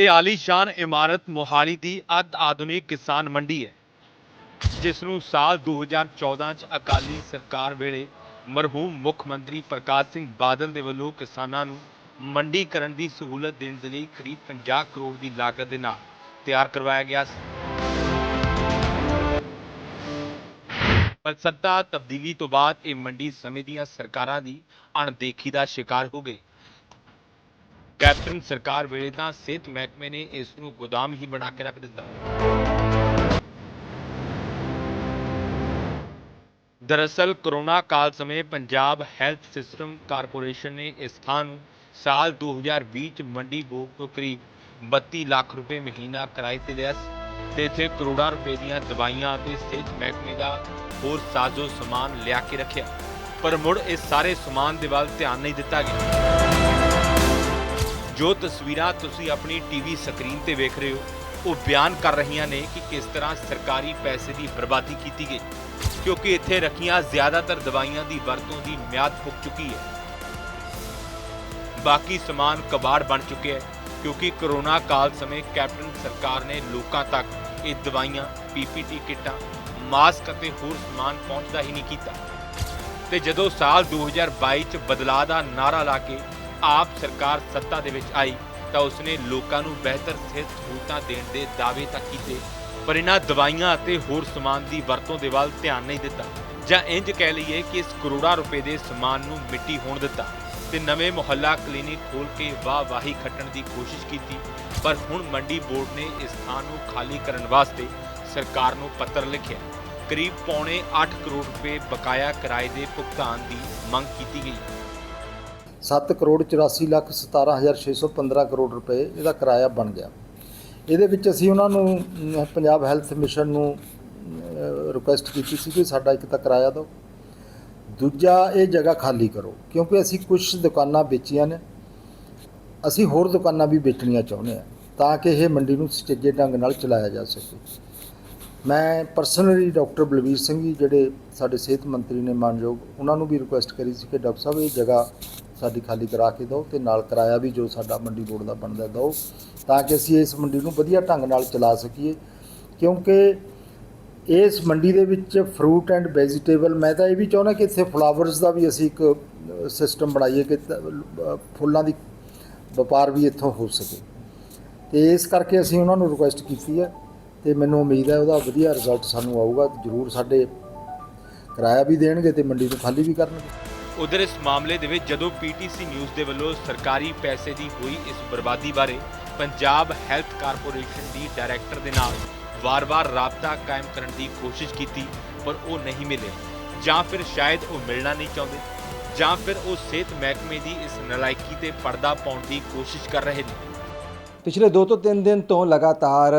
ਇਹ ਆਲੀਸ਼ਾਨ ਇਮਾਰਤ ਮੋਹਾਲੀ ਦੀ ਅੱਧ ਆਧੁਨਿਕ ਕਿਸਾਨ ਮੰਡੀ ਹੈ ਜਿਸ ਨੂੰ ਸਾਲ 2014 ਚ ਅਕਾਲੀ ਸਰਕਾਰ ਵੇਲੇ ਮਰਹੂਮ ਮੁੱਖ ਮੰਤਰੀ ਪ੍ਰਕਾਸ਼ ਸਿੰਘ ਬਾਦਲ ਦੇ ਵੱਲੋਂ ਕਿਸਾਨਾਂ ਨੂੰ ਮੰਡੀਕਰਨ ਦੀ ਸਹੂਲਤ ਦੇਣ ਦੇ ਲਈ ਕਰੀਬ 50 ਕਰੋੜ ਦੀ ਲਾਗਤ ਦੇ ਨਾਲ ਤਿਆਰ ਕਰਵਾਇਆ ਗਿਆ ਸੀ। ਪਰ ਸੱਤਾ ਤਬਦੀਲੀ ਤੋਂ ਬਾਅਦ ਇਹ ਮੰਡੀ ਸਮੇਂ ਦੀਆਂ ਸਰਕਾਰਾਂ ਦੀ ਅਣਦੇਖੀ ਦਾ ਸ਼ਿਕਾਰ ਹੋ ਗਈ। ਕੈਪਟਨ ਸਰਕਾਰ ਵੇਲੇ ਤਾਂ ਸਿਹਤ ਮਹਿਕਮੇ ਨੇ ਇਸ ਨੂੰ ਗੋਦਾਮ ਹੀ ਬਣਾ ਕੇ ਰੱਖ ਦਿੱਤਾ। ਦਰਅਸਲ, ਕਰੋਨਾ ਕਾਲ ਸਮੇਂ ਪੰਜਾਬ ਹੈਲਥ ਸਿਸਟਮ ਕਾਰਪੋਰੇਸ਼ਨ ਨੇ ਇਸ ਥਾਂ ਨੂੰ ਸਾਲ 2020 ਚ ਮੰਡੀ ਬੋਰਡ ਤੋਂ ਕਰੀਬ 32 ਲੱਖ ਰੁਪਏ ਮਹੀਨਾ ਕਿਰਾਏ ਤੇ ਲਿਆ ਤੇ ਇੱਥੇ ਕਰੋੜਾਂ ਰੁਪਏ ਦੀਆਂ ਦਵਾਈਆਂ ਅਤੇ ਸਿਹਤ ਮਹਿਕਮੇ ਦਾ ਹੋਰ ਸਾਜ਼ੋ ਸਮਾਨ ਲਿਆ ਕੇ ਰੱਖਿਆ। ਪਰ ਮੁੜ ਇਸ ਸਾਰੇ ਸਮਾਨ ਦੇ ਵੱਲ ਧਿਆਨ ਨਹੀਂ ਦਿੱਤਾ ਗਿਆ। ਜੋ ਤਸਵੀਰਾਂ ਤੁਸੀਂ ਆਪਣੀ ਟੀਵੀ ਸਕਰੀਨ ਤੇ ਵੇਖ ਰਹੇ ਹੋ, ਉਹ ਬਿਆਨ ਕਰ ਰਹੀਆਂ ਨੇ ਕਿ ਕਿਸ ਤਰ੍ਹਾਂ ਸਰਕਾਰੀ ਪੈਸੇ ਦੀ ਬਰਬਾਦੀ ਕੀਤੀ ਗਈ। ਕਿਉਂਕਿ ਇੱਥੇ ਰੱਖੀਆਂ ਜ਼ਿਆਦਾਤਰ ਦਵਾਈਆਂ ਦੀ ਵਰਤੋਂ ਦੀ ਮਿਆਦ ਪੁੱਗ ਚੁੱਕੀ ਹੈ। ਬਾਕੀ ਸਮਾਨ ਕਬਾੜ ਬਣ ਚੁੱਕਿਆ ਹੈ, ਕਿਉਂਕਿ ਕਰੋਨਾ ਕਾਲ ਸਮੇਂ ਕੈਪਟਨ ਸਰਕਾਰ ਨੇ ਲੋਕਾਂ ਤੱਕ ਇਹ ਦਵਾਈਆਂ ਪੀਪੀਟੀ ਕਿੱਟਾਂ, ਮਾਸਕ ਅਤੇ ਹੋਰ ਸਮਾਨ ਪਹੁੰਚਦਾ ਹੀ ਨਹੀਂ ਕੀਤਾ। ਤੇ ਜਦੋਂ ਸਾਲ 2022 ਚ ਬਦਲਾਅ ਦਾ ਨਾਰਾ ਲਾ ਕੇ ਆਪ ਸਰਕਾਰ ਸੱਤਾ ਦੇ ਵਿੱਚ ਆਈ ਤਾਂ ਉਸਨੇ ਲੋਕਾਂ ਨੂੰ ਬਿਹਤਰ ਸਿਹਤ ਸਹੂਲਤਾਂ ਦੇਣ ਦੇ ਦਾਅਵੇ ਤਾਂ ਕੀਤੇ, ਪਰ ਇਹਨਾਂ ਦਵਾਈਆਂ ਅਤੇ ਹੋਰ ਸਮਾਨ ਦੀ ਵਰਤੋਂ ਦੇ ਵੱਲ ਧਿਆਨ ਨਹੀਂ ਦਿੱਤਾ ਜਾਂ ਇੰਜ ਕਹਿ ਲਈਏ ਕਿ ਇਸ ਕਰੋੜਾਂ ਰੁਪਏ ਦੇ ਸਮਾਨ ਨੂੰ ਮਿੱਟੀ ਹੋਣ ਦਿੱਤਾ ਤੇ ਨਵੇਂ ਮੁਹੱਲਾ ਕਲੀਨਿਕ ਖੋਲ ਕੇ ਵਾਹ ਵਾਹੀ ਖੱਟਣ ਦੀ ਕੋਸ਼ਿਸ਼ ਕੀਤੀ, ਪਰ ਹੁਣ ਮੰਡੀ ਬੋਰਡ ਨੇ ਇਸ ਥਾਂ ਨੂੰ ਖਾਲੀ ਕਰਨ ਵਾਸਤੇ ਸਰਕਾਰ ਨੂੰ ਪੱਤਰ ਲਿਖਿਆ। ਕਰੀਬ ਪੌਣੇ 8 ਕਰੋੜ ਰੁਪਏ ਬਕਾਇਆ ਕਿਰਾਏ ਦੇ ਭੁਗਤਾਨ ਦੀ ਮੰਗ ਕੀਤੀ ਗਈ। 7 ਕਰੋੜ 84 ਲੱਖ 17615 ਕਰੋੜ ਰੁਪਏ ਇਹਦਾ ਕਿਰਾਇਆ ਬਣ ਗਿਆ। ਇਹਦੇ ਵਿੱਚ ਅਸੀਂ ਉਹਨਾਂ ਨੂੰ ਪੰਜਾਬ ਹੈਲਥ ਮਿਸ਼ਨ ਨੂੰ ਰਿਕੁਐਸਟ ਕੀਤੀ ਸੀ ਕਿ ਸਾਡਾ ਇੱਕ ਤਾਂ ਕਿਰਾਇਆ ਦਿਓ। ਦੂਜਾ, ਇਹ ਜਗ੍ਹਾ ਖਾਲੀ ਕਰੋ, ਕਿਉਂਕਿ ਅਸੀਂ ਕੁਝ ਦੁਕਾਨਾਂ ਵੇਚੀਆਂ ਨੇ। ਅਸੀਂ ਹੋਰ ਦੁਕਾਨਾਂ ਵੀ ਵੇਚਣੀਆਂ ਚਾਹੁੰਦੇ ਹਾਂ, ਤਾਂ ਕਿ ਇਹ ਮੰਡੀ ਨੂੰ ਸੁਚੱਜੇ ਢੰਗ ਨਾਲ ਚਲਾਇਆ ਜਾ ਸਕੇ। ਮੈਂ ਪਰਸਨਲੀ ਡਾਕਟਰ ਬਲਵੀਰ ਸਿੰਘ ਜੀ, ਜਿਹੜੇ ਸਾਡੇ ਸਿਹਤ ਮੰਤਰੀ ਨੇ ਮਾਨਯੋਗ, ਉਹਨਾਂ ਨੂੰ ਵੀ ਰਿਕੁਐਸਟ ਕਰੀ ਸੀ ਕਿ ਡਾਕਟਰ ਸਾਹਿਬ, ਇਹ ਜਗ੍ਹਾ ਸਾਡੀ ਖਾਲੀ ਕਰਾ ਕੇ ਦਿਓ ਤੇ ਨਾਲ ਕਿਰਾਇਆ ਵੀ ਜੋ ਸਾਡਾ ਮੰਡੀ ਬੋਰਡ ਦਾ ਬਣਦਾ ਦਿਓ, ਤਾਂ ਕਿ ਅਸੀਂ ਇਸ ਮੰਡੀ ਨੂੰ ਵਧੀਆ ਢੰਗ ਨਾਲ ਚਲਾ ਸਕੀਏ। ਕਿਉਂਕਿ ਇਸ ਮੰਡੀ ਦੇ ਵਿੱਚ ਫਰੂਟ ਐਂਡ ਵੈਜੀਟੇਬਲ ਮੈਂ ਤਾਂ ਇਹ ਵੀ ਚਾਹੁੰਦਾ ਕਿ ਇੱਥੇ ਫਲਾਵਰਸ ਦਾ ਵੀ ਅਸੀਂ ਇੱਕ ਸਿਸਟਮ ਬਣਾਈਏ ਕਿ ਫੁੱਲਾਂ ਦੀ ਵਪਾਰ ਵੀ ਇੱਥੋਂ ਹੋ ਸਕੇ। ਤੇ ਇਸ ਕਰਕੇ ਅਸੀਂ ਉਹਨਾਂ ਨੂੰ ਰਿਕੁਐਸਟ ਕੀਤੀ ਹੈ ਤੇ ਮੈਨੂੰ ਉਮੀਦ ਹੈ ਉਹਦਾ ਵਧੀਆ ਰਿਜ਼ਲਟ ਸਾਨੂੰ ਆਊਗਾ। ਜ਼ਰੂਰ ਸਾਡੇ ਕਿਰਾਇਆ ਵੀ ਦੇਣਗੇ ਤੇ ਮੰਡੀ ਨੂੰ ਖਾਲੀ ਵੀ ਕਰਨਗੇ। ਉਧਰ ਇਸ ਮਾਮਲੇ ਦੇ ਵਿੱਚ ਜਦੋਂ ਪੀਟੀਸੀ ਨਿਊਜ਼ ਦੇ ਵੱਲੋਂ ਸਰਕਾਰੀ ਪੈਸੇ ਦੀ ਹੋਈ ਇਸ ਬਰਬਾਦੀ ਬਾਰੇ ਪੰਜਾਬ ਹੈਲਥ ਕਾਰਪੋਰੇਸ਼ਨ ਦੀ ਡਾਇਰੈਕਟਰ ਦੇ ਨਾਲ ਵਾਰ-ਵਾਰ ਰਾਬਤਾ ਕਾਇਮ ਕਰਨ ਦੀ ਕੋਸ਼ਿਸ਼ ਕੀਤੀ, ਪਰ ਉਹ ਨਹੀਂ ਮਿਲੇ। ਜਾਂ ਫਿਰ ਸ਼ਾਇਦ ਉਹ ਮਿਲਣਾ ਨਹੀਂ ਚਾਹੁੰਦੇ, ਜਾਂ ਫਿਰ ਉਹ ਸਿਹਤ ਮਹਿਕਮੇ ਦੀ ਇਸ ਨਲਾਇਕੀ ਤੇ ਪਰਦਾ ਪਾਉਣ ਦੀ ਕੋਸ਼ਿਸ਼ ਕਰ ਰਹੇ ਨੇ। ਪਿਛਲੇ 2 ਤੋਂ 3 ਦਿਨ ਤੋਂ ਲਗਾਤਾਰ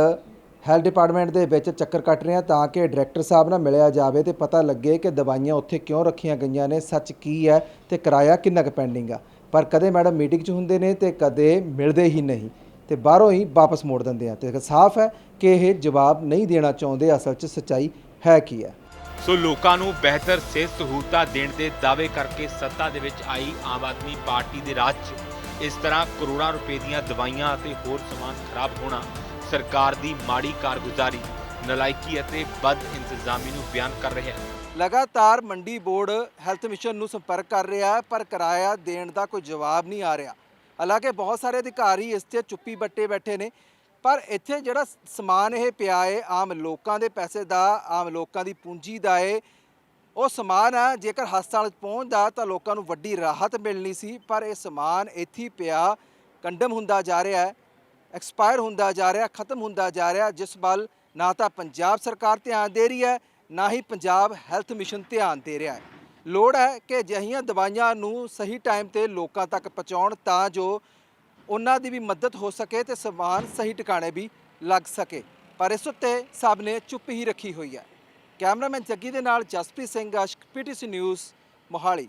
ਹੈਲਥ ਡਿਪਾਰਟਮੈਂਟ ਦੇ ਵਿੱਚ ਚੱਕਰ ਕੱਟ ਰਹੇ ਹਾਂ ਤਾਂ ਕਿ ਡਾਇਰੈਕਟਰ ਸਾਹਿਬ ਨਾਲ ਮਿਲਿਆ ਜਾਵੇ ਤੇ ਪਤਾ ਲੱਗੇ ਕਿ ਦਵਾਈਆਂ ਉੱਥੇ ਕਿਉਂ ਰੱਖੀਆਂ ਗਈਆਂ ਨੇ, ਸੱਚ ਕੀ ਹੈ ਤੇ ਕਿਰਾਇਆ ਕਿੰਨਾ ਕੁ ਪੈਂਡਿੰਗ ਆ। ਪਰ ਕਦੇ ਮੈਡਮ ਮੀਟਿੰਗ 'ਚ ਹੁੰਦੇ ਨੇ ਤੇ ਕਦੇ ਮਿਲਦੇ ਹੀ ਨਹੀਂ ਤੇ ਬਾਹਰੋਂ ਹੀ ਵਾਪਸ ਮੋੜ ਦਿੰਦੇ ਆ ਤੇ ਸਾਫ਼ ਹੈ ਕਿ ਇਹ ਜਵਾਬ ਨਹੀਂ ਦੇਣਾ ਚਾਹੁੰਦੇ, ਅਸਲ 'ਚ ਸੱਚਾਈ ਹੈ ਕੀ ਹੈ। ਸੋ ਲੋਕਾਂ ਨੂੰ ਬਿਹਤਰ ਸਿਹਤ ਸਹੂਲਤਾਂ ਦੇਣ ਦੇ ਦਾਅਵੇ ਕਰਕੇ ਸੱਤਾ ਦੇ ਵਿੱਚ ਆਈ ਆਮ ਆਦਮੀ ਪਾਰਟੀ ਦੇ ਰਾਜ 'ਚ। ਇਸ ਤਰ੍ਹਾਂ ਕਰੋੜਾਂ ਰੁਪਏ ਦੀਆਂ ਦਵਾਈਆਂ ਅਤੇ ਹੋਰ ਸਮਾਨ ਖਰਾਬ ਹੋਣਾ ਸਰਕਾਰ ਦੀ ਮਾੜੀ ਕਾਰਗੁਜ਼ਾਰੀ, ਨਲਾਇਕੀ ਅਤੇ ਬਦ ਇੰਤਜ਼ਾਮੀ ਨੂੰ ਬਿਆਨ ਕਰ ਰਿਹਾ ਹੈ। ਲਗਾਤਾਰ ਮੰਡੀ ਬੋਰਡ ਹੈਲਥ ਮਿਸ਼ਨ ਨੂੰ ਸੰਪਰਕ ਕਰ ਰਿਹਾ ਹੈ, ਪਰ ਕਿਰਾਇਆ ਦੇਣ ਦਾ ਕੋਈ ਜਵਾਬ ਨਹੀਂ ਆ ਰਿਹਾ। ਹਾਲਾਂਕਿ ਬਹੁਤ ਸਾਰੇ ਅਧਿਕਾਰੀ ਇਸ ਤੇ ਚੁੱਪੀ ਬੱਟੇ ਬੈਠੇ ਨੇ, ਪਰ ਇੱਥੇ ਜਿਹੜਾ ਸਮਾਨ ਇਹ ਪਿਆ ਏ, ਆਮ ਲੋਕਾਂ ਦੇ ਪੈਸੇ ਦਾ, ਆਮ ਲੋਕਾਂ ਦੀ ਪੂੰਜੀ ਦਾ ਏ ਉਹ ਸਮਾਨ ਆ ਜੇਕਰ ਹਸਪਤਾਲ ਪਹੁੰਚਦਾ ਤਾਂ ਲੋਕਾਂ ਨੂੰ ਵੱਡੀ ਰਾਹਤ ਮਿਲਣੀ ਸੀ, ਪਰ ਇਹ ਸਮਾਨ ਇੱਥੇ ਪਿਆ, ਕੰਡਮ ਹੁੰਦਾ ਜਾ ਰਿਹਾ ਹੈ, ਐਕਸਪਾਇਰ ਹੁੰਦਾ ਜਾ ਰਿਹਾ, ਖਤਮ ਹੁੰਦਾ ਜਾ ਰਿਹਾ, ਜਿਸ ਵੱਲ ਨਾ ਤਾਂ ਪੰਜਾਬ ਸਰਕਾਰ ਧਿਆਨ ਦੇ ਰਹੀ ਹੈ, ਨਾ ਹੀ ਪੰਜਾਬ ਹੈਲਥ ਮਿਸ਼ਨ ਧਿਆਨ ਦੇ ਰਿਹਾ ਹੈ। ਲੋੜ ਹੈ ਕਿ ਅਜਿਹੀਆਂ ਦਵਾਈਆਂ ਨੂੰ ਸਹੀ ਟਾਈਮ ਤੇ ਲੋਕਾਂ ਤੱਕ ਪਹੁੰਚਾਉਣ ਤਾਂ ਜੋ ਉਹਨਾਂ ਦੀ ਵੀ ਮਦਦ ਹੋ ਸਕੇ ਤੇ ਸਮਾਨ ਸਹੀ ਟਿਕਾਣੇ ਵੀ ਲੱਗ ਸਕੇ। ਪਰ ਇਸ ਉੱਤੇ ਸਭ ਨੇ ਚੁੱਪ ਹੀ ਰੱਖੀ ਹੋਈ ਹੈ। ਕੈਮਰਾਮੈਨ ਜੱਗੀ ਦੇ ਨਾਲ ਜਸਪ੍ਰੀਤ ਸਿੰਘ ਅਸ਼ਕ ਪੀਟੀਸੀ ਨਿਊਜ਼ ਮੋਹਾਲੀ।